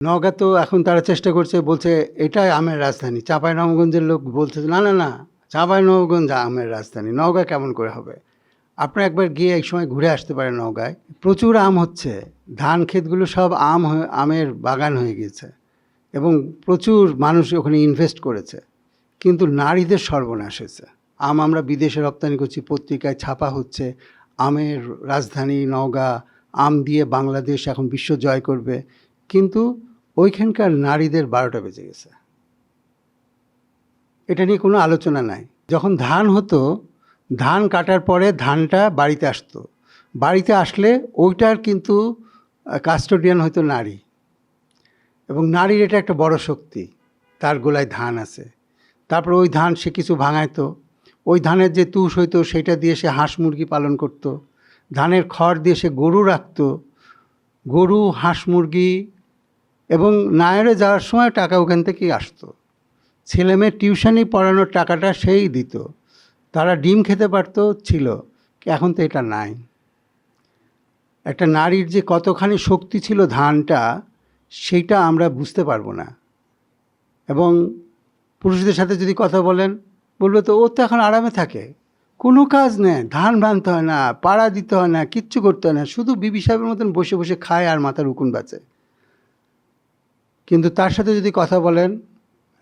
নওগাঁ তো এখন তারা চেষ্টা করছে, বলছে এটাই আমের রাজধানী। চাঁপাই নবগঞ্জের লোক বলছে না না না, চাঁপাই নবগঞ্জ আমের রাজধানী, নওগাঁ কেমন করে হবে? আপনারা একবার গিয়ে এক সময় ঘুরে আসতে পারেন নওগাঁয়। প্রচুর আম হচ্ছে, ধান ক্ষেতগুলো সব আম আমের বাগান হয়ে গেছে এবং প্রচুর মানুষ ওখানে ইনভেস্ট করেছে। কিন্তু নারীদের সর্বনাশ হয়েছে। আম আমরা বিদেশে রপ্তানি করছি, পত্রিকায় ছাপা হচ্ছে, আমের রাজধানী নওগাঁ, আম দিয়ে বাংলাদেশ এখন বিশ্ব জয় করবে। কিন্তু ওইখানকার নারীদের বারোটা বেজে গেছে। এটা নিয়ে কোনো আলোচনা নাই। যখন ধান হতো, ধান কাটার পরে ধানটা বাড়িতে আসতো। বাড়িতে আসলে ওইটার কিন্তু কাস্টোডিয়ান হয়তো নারী। এবং নারীর এটা একটা বড় শক্তি। তার গোলায় ধান আছে। তারপর ওই ধান সে কিছু ভাঙাইতো। ওই ধানের যে তুষ হইতো, সেটা দিয়ে সে হাঁস মুরগি পালন করত। ধানের খড় দিয়ে সে গরু রাখতো। গরু, হাঁস মুরগি এবং নায়রে যাওয়ার সময় টাকা ওখান থেকেই আসতো। ছেলেমেয়ের টিউশনি পড়ানোর টাকাটা সেই দিত। তারা ডিম খেতে পারতো, ছিল। এখন তো এটা নাই। একটা নারীর যে কতখানি শক্তি ছিল ধানটা, সেইটা আমরা বুঝতে পারব না। এবং পুরুষদের সাথে যদি কথা বলেন, বলবে তো, ও তো এখন আরামে থাকে। কোনো কাজ নেই। ধান ভাঙতে হয় না, পাড়া দিতে হয় না, কিচ্ছু করতে হয় না। শুধু বিবি সাহেবের মতন বসে বসে খায় আর মাথার উকুন বাঁচে কিন্তু তার সাথে যদি কথা বলেন,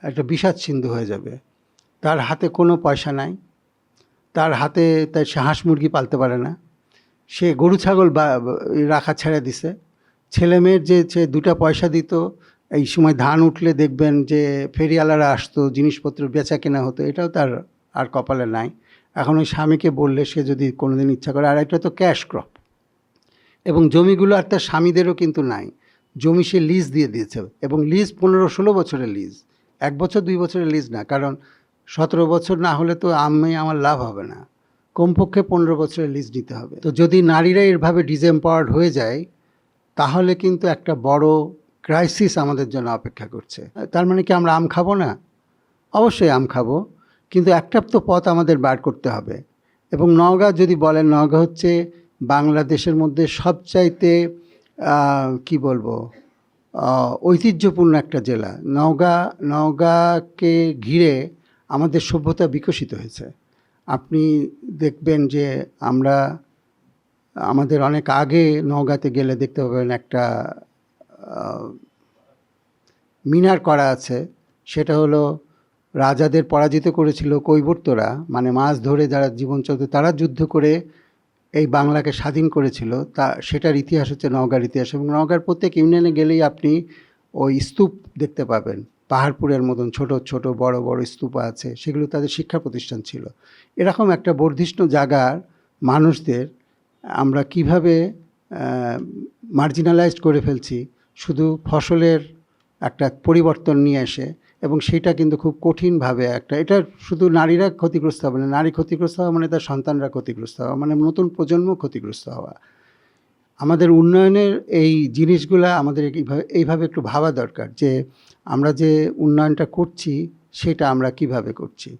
একটা বিষাদ সিন্ধু হয়ে যাবে। তার হাতে কোনো পয়সা নাই। তার হাতে তাই সে হাঁস মুরগি পালতে পারে না। সে গরু, ছাগল বা, রাখা ছেড়ে দিছে। ছেলে মেয়ের যে সে দুটা পয়সা দিত, এই সময় ধান উঠলে দেখবেন যে ফেরিওয়ালারা আসতো, জিনিসপত্র বেচা কেনা হতো, এটাও তার আর কপালে নাই। এখন ওই স্বামীকে বললে সে যদি কোনোদিন ইচ্ছা করে, আর একটা তো ক্যাশ ক্রপ। এবং জমিগুলো আর তার স্বামীদেরও কিন্তু নাই। জমি সে লিজ দিয়ে দিয়েছে এবং লিজ পনেরো ষোলো বছরের লিজ এক বছর, দুই বছরের লিজ না, কারণ সতেরো বছর না হলে তো আমি, আমার লাভ হবে না। কমপক্ষে পনেরো বছরের লিজ নিতে হবে। তো যদি নারীরা এরভাবে ডিজেম্পাওয়ার্ড হয়ে যায়, তাহলে কিন্তু একটা বড় ক্রাইসিস আমাদের জন্য অপেক্ষা করছে। তার মানে কি আমরা আম খাব না? অবশ্যই আম খাব, কিন্তু একটা তো পথ আমাদের বার করতে হবে। এবং নওগাঁ যদি বলেন, নওগাঁ হচ্ছে বাংলাদেশের মধ্যে সবচাইতে কি বলব? ঐতিহ্যপূর্ণ একটা জেলা। নওগাঁ, নওগাঁকে ঘিরে আমাদের সভ্যতা বিকশিত হয়েছে। আপনি দেখবেন যে আমরা, আমাদের অনেক আগে নওগাঁতে গেলে দেখতে পাবেন একটা মিনার করা আছে। সেটা হলো রাজাদের পরাজিত করেছিল কৈবর্তরা। মানে মাছ ধরে যারা জীবন চলতে তারা যুদ্ধ করে এই বাংলাকে স্বাধীন করেছিল, তা সেটার ইতিহাস হচ্ছে নওগাঁর ইতিহাস এবং নওগাঁর প্রত্যেক ইউনিয়নে গেলেই আপনি ওই স্তূপ দেখতে পাবেন। পাহাড়পুরের মতন ছোট ছোট, বড় বড় স্তূপ আছে, সেগুলো তাদের শিক্ষা প্রতিষ্ঠান ছিল। এরকম একটা বর্ধিষ্ণু জায়গার মানুষদের আমরা কীভাবে মার্জিনালাইজড করে ফেলছি, শুধু ফসলের একটা পরিবর্তন নিয়ে এসে এবং সেটা কিন্তু খুব কঠিনভাবে একটা, এটা শুধু নারীরা ক্ষতিগ্রস্ত হবে না, নারী ক্ষতিগ্রস্ত হওয়া মানে তার সন্তানরা ক্ষতিগ্রস্ত হওয়া মানে নতুন প্রজন্ম ক্ষতিগ্রস্ত হওয়া। আমাদের উন্নয়নের এই জিনিসগুলা আমাদের এইভাবে একটু ভাবা দরকার যে আমরা যে উন্নয়নটা করছি, সেটা আমরা কীভাবে করছি।